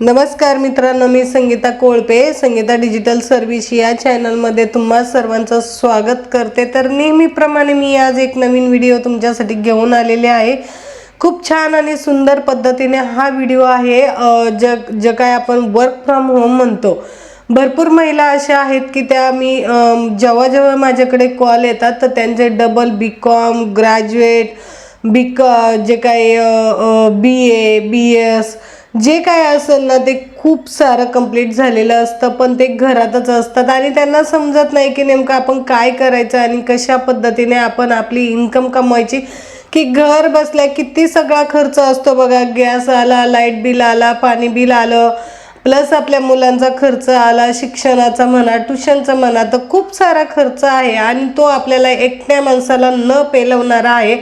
नमस्कार मित्रांनो मी संगीता कोळपे. संगीता डिजिटल सर्व्हिस या चॅनलमध्ये तुम्हा सर्वांचं स्वागत करते. तर नेहमीप्रमाणे मी आज एक नवीन व्हिडिओ तुमच्यासाठी घेऊन आलेले आहे. खूप छान आणि सुंदर पद्धतीने हा व्हिडिओ आहे. जग ज जे काय आपण वर्क फ्रॉम होम म्हणतो. भरपूर महिला अशा आहेत की त्या मी जेव्हा जेव्हा माझ्याकडे कॉल येतात तर त्यांचे double B com graduate B क जे काय बी ए बी एस जे काय असेल ना ते खूप सारं कंप्लीट झालेलं असतं पण ते घरातच असतात आणि त्यांना समजत नाही की नेमकं आपण काय करायचं आणि कशा पद्धतीने आपण आपली इन्कम कमवायची. की घर बसल्या किती सगळा खर्च असतो बघा गॅस आला लाइट बिल आला पाणी बिल आलं प्लस आपल्या मुलांचा खर्च आला शिक्षणाचा म्हणा ट्युशनचा म्हणा तर खूप सारा खर्च आहे आणि तो आपल्याला एकट्या माणसाला न पेलवणारा आहे.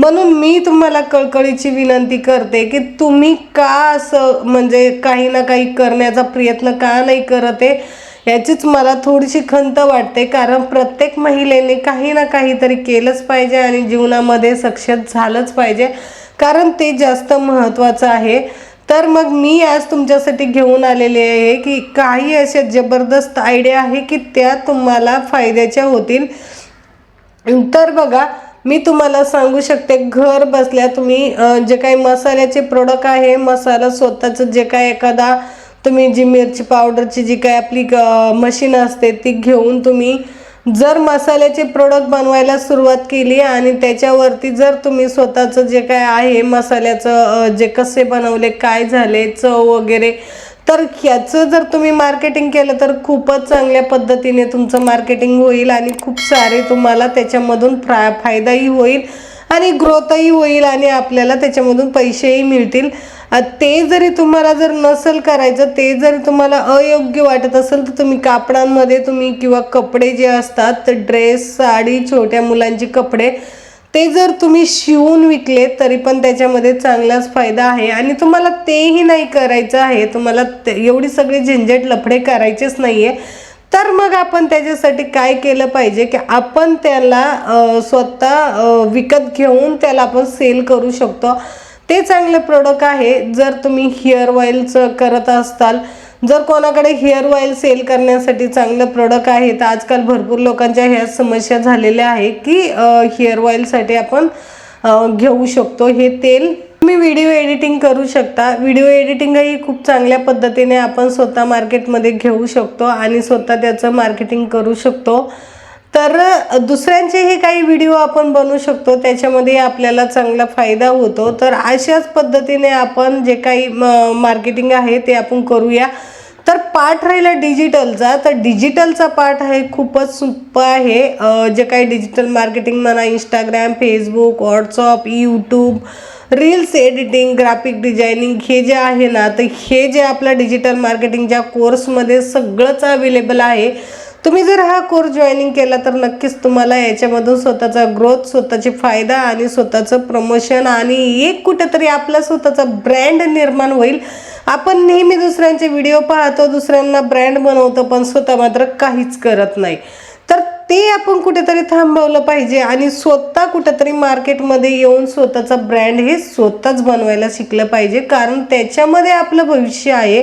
म्हणून मी तुम्हाला कळकळीची विनंती करते की तुम्ही का असं म्हणजे काही ना काही करण्याचा प्रयत्न का नाही करत आहे? याचीच मला थोडीशी खंत वाटते कारण प्रत्येक महिलेने काही ना काहीतरी केलंच पाहिजे आणि जीवनामध्ये सक्सेस झालंच पाहिजे. कारण ते जास्त महत्त्वाचं आहे. तर मग मी आज तुमच्यासाठी घेऊन आलेले आहे की काही अशा जबरदस्त आयडिया आहे की त्या तुम्हाला फायद्याच्या होतील. तर बघा मी तुम्हाला सांगू शकते घर बसल्या तुम्ही जे काही मसाल्याचे प्रोडक्ट आहे मसाला स्वतःचं जे काय एखादा तुम्ही जी मिरची पावडरची जी काय आपली मशीन असते ती घेऊन तुम्ही जर मसाल्याचे प्रोडक्ट बनवायला सुरुवात केली आणि त्याच्यावरती जर तुम्ही स्वतःचं जे काय आहे मसाल्याचं जे कसे बनवले काय झाले चव वगैरे तर ह्याचं जर तुम्ही मार्केटिंग केलं तर खूपच चांगल्या पद्धतीने तुमचं मार्केटिंग होईल आणि खूप सारे तुम्हाला त्याच्यामधून फ्रा फायदाही होईल आणि ग्रोथही होईल आणि आपल्याला त्याच्यामधून पैसेही मिळतील. ते जरी तुम्हाला जर नसेल करायचं ते जरी तुम्हाला अयोग्य वाटत असेल तर तुम्ही कापडांमध्ये तुम्ही किंवा कपडे जे असतात तर ड्रेस साडी छोट्या मुलांचे कपडे ते जर तुम्ही शिवून विकले तरी पण त्याच्यामध्ये चांगलाच फायदा आहे. आणि तुम्हाला तेही नाही करायचं आहे. तुम्हाला ते- एवढी सगळी झंझट लफडे करायचेच नाही आहे तर मग आपण त्याच्यासाठी काय केलं पाहिजे की आपण त्याला स्वतः विकत घेऊन त्याला आपण सेल करू शकतो. ते चांगलं प्रोडक्ट आहे. जर तुम्ही हेअर ऑइलचं करत असताल जर कोणाकडे हेअर ऑइल सेल करण्यासाठी चांगलं प्रोडक्ट आहे तर आजकाल भरपूर लोकांच्या ह्या समस्या झालेल्या आहे की हेअर ऑइलसाठी आपण घेऊ शकतो हे तेल. तुम्ही व्हिडिओ एडिटिंग करू शकता. व्हिडिओ एडिटिंगही खूप चांगल्या पद्धतीने आपण स्वतः मार्केटमध्ये घेऊ शकतो आणि स्वतः त्याचं मार्केटिंग करू शकतो. तर दुसऱ्यांचे दुसऱ्यांचेही काही व्हिडिओ आपण बनवू शकतो. त्याच्यामध्ये आपल्याला चांगला फायदा होतो. तर अशाच पद्धतीने आपण जे काही मार्केटिंग आहे ते आपण करूया. तर पार्ट राहिला डिजिटलचा तर डिजिटलचा पार्ट आहे खूपच सोपं आहे. जे काही डिजिटल मार्केटिंग म्हणा Instagram Facebook WhatsApp YouTube reels editing graphic designing हे जे आहे ना तर हे जे आपल्या डिजिटल मार्केटिंगच्या कोर्समध्ये सगळंच अवेलेबल आहे. तुम्ही जर हा कोर्स जॉईनिंग केला तर नक्कीच तुम्हाला याच्यामधून स्वतःचा ग्रोथ स्वतःचे फायदा आणि स्वतःचं प्रमोशन आणि एक कुठेतरी आपला स्वतःचा ब्रँड निर्माण होईल. आपण नेहमी दुसऱ्यांचे व्हिडिओ पाहतो दुसऱ्यांना ब्रँड बनवतो पण स्वतः मात्र काहीच करत नाही. तर ते आपण कुठेतरी थांबवलं पाहिजे आणि स्वतः कुठेतरी मार्केटमध्ये येऊन स्वतःचा ब्रँड हे स्वतःच बनवायला शिकलं पाहिजे. कारण त्याच्यामध्ये आपलं भविष्य आहे.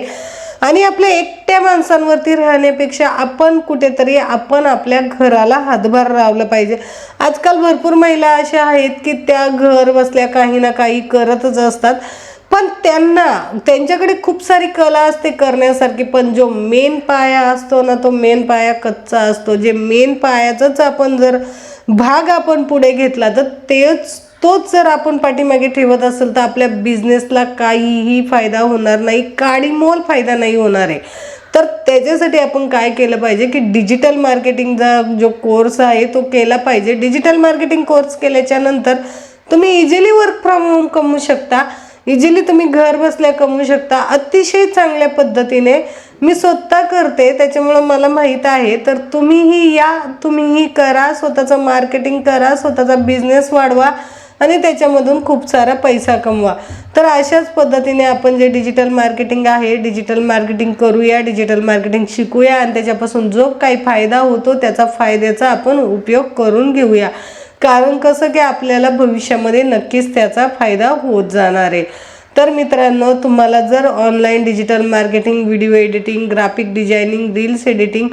आणि आपल्या एकट्या माणसांवरती राहण्यापेक्षा आपण कुठेतरी आपण आपल्या घराला हातभार लावलं पाहिजे. आजकाल भरपूर महिला अशा आहेत की त्या घर बसल्या काही ना काही करतच असतात. पण त्यांना त्यांच्याकडे खूप सारी कला असते करण्यासारखी. पण जो मेन पाया असतो ना तो मेन पाया कच्चा असतो. जे मेन पायाचाच आपण जर भाग आपण पुढे घेतला तर तेच तोच जर आपण पाठीमागे ठेवत असेल तर आपल्या बिझनेसला काहीही फायदा होणार नाही काडीमोल फायदा नाही होणार आहे. तर त्याच्यासाठी आपण काय केलं पाहिजे की डिजिटल मार्केटिंगचा जो कोर्स आहे तो केला पाहिजे. डिजिटल मार्केटिंग कोर्स केल्याच्यानंतर तुम्ही इझिली वर्क फ्रॉम होम कमवू शकता. इझिली तुम्ही घर बसल्या कमवू शकता. अतिशय चांगल्या पद्धतीने मी स्वतः करते त्याच्यामुळं मला माहीत आहे. तर तुम्हीही या तुम्हीही करा स्वतःचं मार्केटिंग करा स्वतःचा बिझनेस वाढवा. आणि त्याच्यामधून खूप सारा पैसा कमवा. तर अशाच पद्धतीने आपण जे डिजिटल मार्केटिंग आहे डिजिटल मार्केटिंग करूया डिजिटल मार्केटिंग शिकूया आणि त्याच्यापासून जो काही फायदा होतो त्याचा फायद्याचा आपण उपयोग करून घेऊया. कारण कसं की आपल्याला भविष्यामध्ये नक्कीच त्याचा फायदा होत जाणार आहे. तर मित्रांनो तुम्हाला जर online digital marketing video editing graphic designing reels editing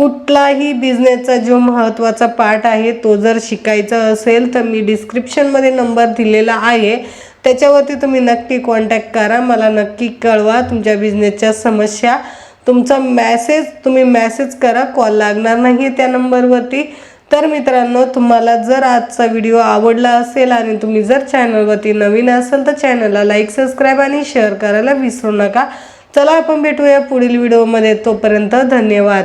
कुठलाही बिझनेसचा जो महत्त्वाचा पार्ट आहे तो जर शिकायचा असेल तर मी डिस्क्रिप्शनमध्ये नंबर दिलेला आहे. त्याच्यावरती तुम्ही नक्की कॉन्टॅक्ट करा. मला नक्की कळवा तुमच्या बिझनेसच्या समस्या. तुमचा मॅसेज तुम्ही मॅसेज करा. कॉल लागणार नाही त्या नंबरवरती तर मित्रांनो तुम्हाला जर आजचा व्हिडिओ आवडला असेल आणि तुम्ही जर चॅनलवरती नवीन असाल तर चॅनलला लाईक सबस्क्राईब आणि शेअर करायला विसरू नका. चला आपण भेटूया पुढील व्हिडिओमध्ये तोपर्यंत धन्यवाद.